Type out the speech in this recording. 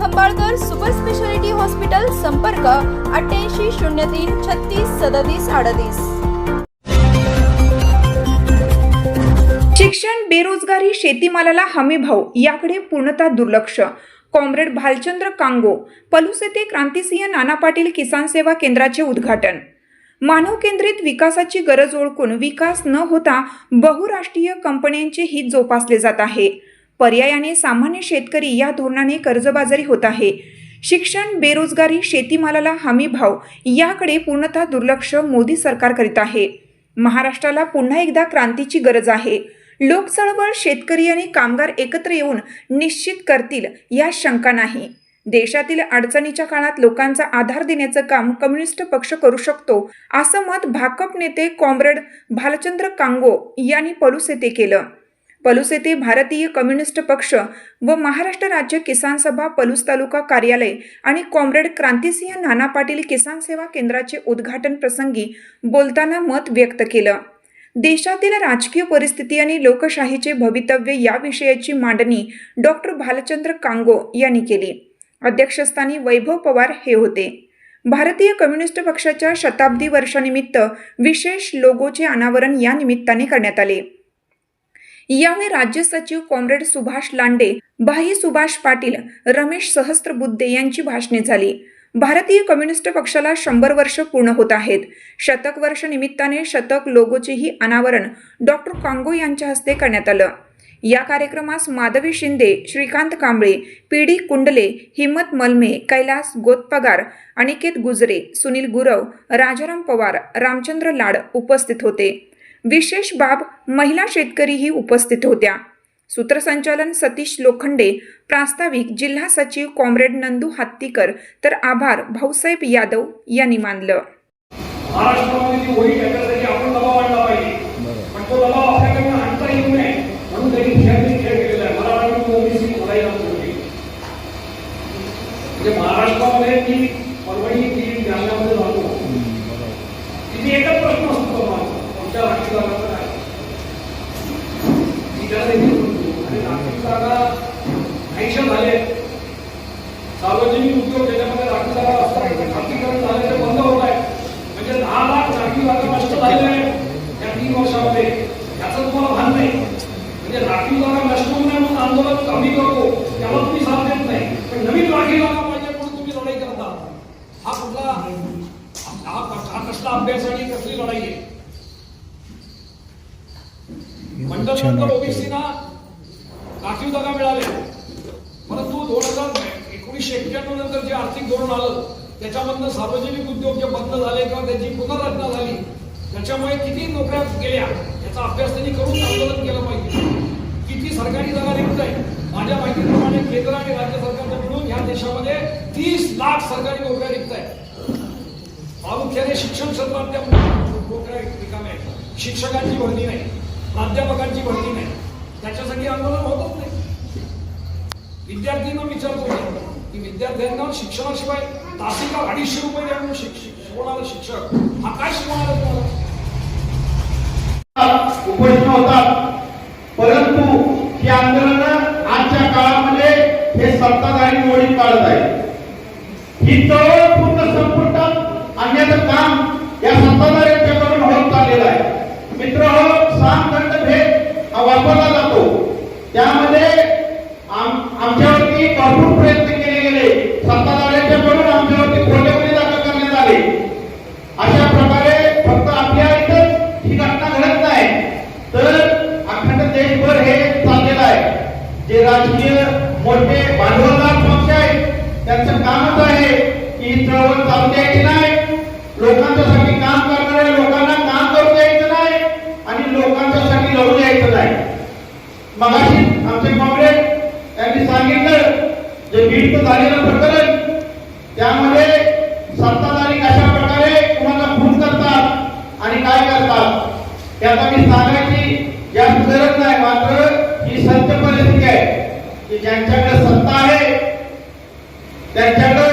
Khambalkar super speciality hospital संपर्क अठ्ठ्याऐंशी शून्य तीन छत्तीस सदतीस अडतीस. शिक्षण बेरोजगारी शेतीमालाला हमी भाव याकडे पूर्णतः दुर्लक्ष. कॉम्रेड भालचंद्र कांगो पलूस येथे क्रांतिसिंह नाना पाटील किसान सेवा केंद्राचे उद्घाटन. मानव केंद्रित विकासाची गरज ओळखून विकास न होता बहुराष्ट्रीय कंपन्यांचे हित जोपासले जात आहे. पर्यायाने सामान्य शेतकरी या धोरणाने कर्जबाजारी होत आहे. शिक्षण बेरोजगारी शेतीमालाला हमी भाव याकडे पूर्णतः दुर्लक्ष मोदी सरकार करीत आहे. महाराष्ट्राला पुन्हा एकदा क्रांतीची गरज आहे. लोक चळवळ शेतकरी आणि कामगार एकत्र येऊन निश्चित करतील या शंका नाही. देशातील अडचणीच्या काळात लोकांचा आधार देण्याचं काम कम्युनिस्ट पक्ष करू शकतो असं मत भाकप नेते कॉम्रेड भालचंद्र कांगो यांनी पलूस येथे केलं. पलूस येथे भारतीय कम्युनिस्ट पक्ष व महाराष्ट्र राज्य किसान सभा पलूस तालुका कार्यालय आणि कॉम्रेड क्रांतिसिंह नाना पाटील किसान सेवा केंद्राचे उद्घाटन प्रसंगी बोलताना मत व्यक्त केलं. देशातील राजकीय परिस्थिती आणि लोकशाहीचे भवितव्य या विषयाची मांडणी डॉक्टर भालचंद्र कांगो यांनी केली. अध्यक्षस्थानी वैभव पवार हे होते. भारतीय कम्युनिस्ट पक्षाच्या शताब्दी वर्षानिमित्त विशेष लोगोचे अनावरण या निमित्ताने करण्यात आले. यावेळी राज्य सचिव कॉम्रेड सुभाष लांडे भाई सुभाष पाटील रमेश सहस्त्रबुद्धे यांची भाषणे झाली. भारतीय कम्युनिस्ट पक्षाला शंभर वर्ष पूर्ण होत आहेत. शतक वर्ष निमित्ताने शतक लोगोचेही अनावरण डॉक्टर कांगो यांच्या हस्ते करण्यात आलं. या कार्यक्रमास माधवी शिंदे श्रीकांत कांबळे पी डी कुंडले हिम्मत मलमे कैलास गोतपगार अनिकेत गुजरे सुनील गुरव राजाराम पवार रामचंद्र लाड उपस्थित होते. विशेष बाब महिला शेतकरीही उपस्थित होत्या. सूत्रसंचालन सतीश लोखंडे प्रास्ताविक जिल्हा सचिव कॉम्रेड नंदू हत्तीकर तर आभार भाऊसाहेब यादव यांनी मानलं. सार्वजनिक उद्योग ज्याच्यामध्ये राखीव जागा असतात खाजगीकरण झाले ते बंद होत आहे. म्हणजे दहा लाख राखीव जागा नष्ट झालेल्या आहेत या तीन वर्षामध्ये. याचं तुम्हाला भान नाही. म्हणजे राखीव जागा नष्ट होऊ नये म्हणून आंदोलन कमी करतो त्याला तुम्ही साथ देत नाही. पण नवीन राखीव जागा पाहिजे म्हणून तुम्ही लढाई करता. हा कुठला हा कसला अभ्यास आणि कसली लढाई आहे? मंडळ नंतर ओबीसीना राखीव जागा मिळाल्या. परंतु दोन हजार एकोणीसशे एक्क्याण्णव नंतर जे आर्थिक धोरण आलं त्याच्यामधनं सार्वजनिक उद्योग जे बंद झाले किंवा त्याची पुनर्रचना झाली त्याच्यामुळे किती नोकऱ्या गेल्या याचा अभ्यास त्यांनी करून आंदोलन केलं पाहिजे. किती सरकारी जागा निघत आहे माझ्या माहितीप्रमाणे केंद्र आणि राज्य सरकारच्या मिळून या देशामध्ये तीस लाख सरकारी नोकऱ्या निघत आहेत प्रामुख्याने शिक्षण क्षेत्रात त्या नोकऱ्या रिकाम्या आहेत. शिक्षकांची भरती नाही. प्राध्यापकांची भरती नाही. त्याच्यासाठी आंदोलन होतच नाही. विद्यार्थ्यांना विचारतो की विद्यार्थ्यांना शिक्षणाशिवाय तासिका अडीचशे रुपये द्या म्हणून शिक- शिकवणारा शिक्षक. हा काय शिकवणार आहे तुम्हाला? उपोषण होतात परंतु ही आंदोलन आजच्या काळामध्ये हे सत्ताधारी मोडीत काढत आहे. ही चळवळ पूर्ण संपुष्टात आणण्याचं काम या सत्ताधाऱ्यांच्याकडून होत चाललेलं आहे. मित्र हो सामखंड भेद हा वापरला जातो. त्यामध्ये आमच्यावरती भरपूर प्रयत्न सत्ता गेले सत्ताधाऱ्यांच्याकडून आमच्यावरती खोटे गुन्हे दाखल करण्यात आले. अशा प्रकारे फक्त आपल्या इथंच ही घटना घडत नाही तर अखंड देशभर हे चाललेलं आहे. जे राजकीय मोठे भांडवलदार पक्ष आहेत त्यांचं कामच आहे की ही चळवळ चालू द्यायची नाही. लोकांच्यासाठी काम करणाऱ्या लोकांना काम करू द्यायचं नाही आणि लोकांच्यासाठी लढू द्यायचं नाही. मगाशी आमचे काँग्रेस त्यांनी सांगितलं जे बीडचं झालेलं प्रकरण त्यामध्ये सत्ताधारी कशा प्रकारे कुणाला खून करतात आणि काय करतात त्याचा मी सांगायची जास्त गरज नाही मात्र ही सत्य परिस्थिती आहे की ज्यांच्याकडे सत्ता आहे त्यांच्याकडे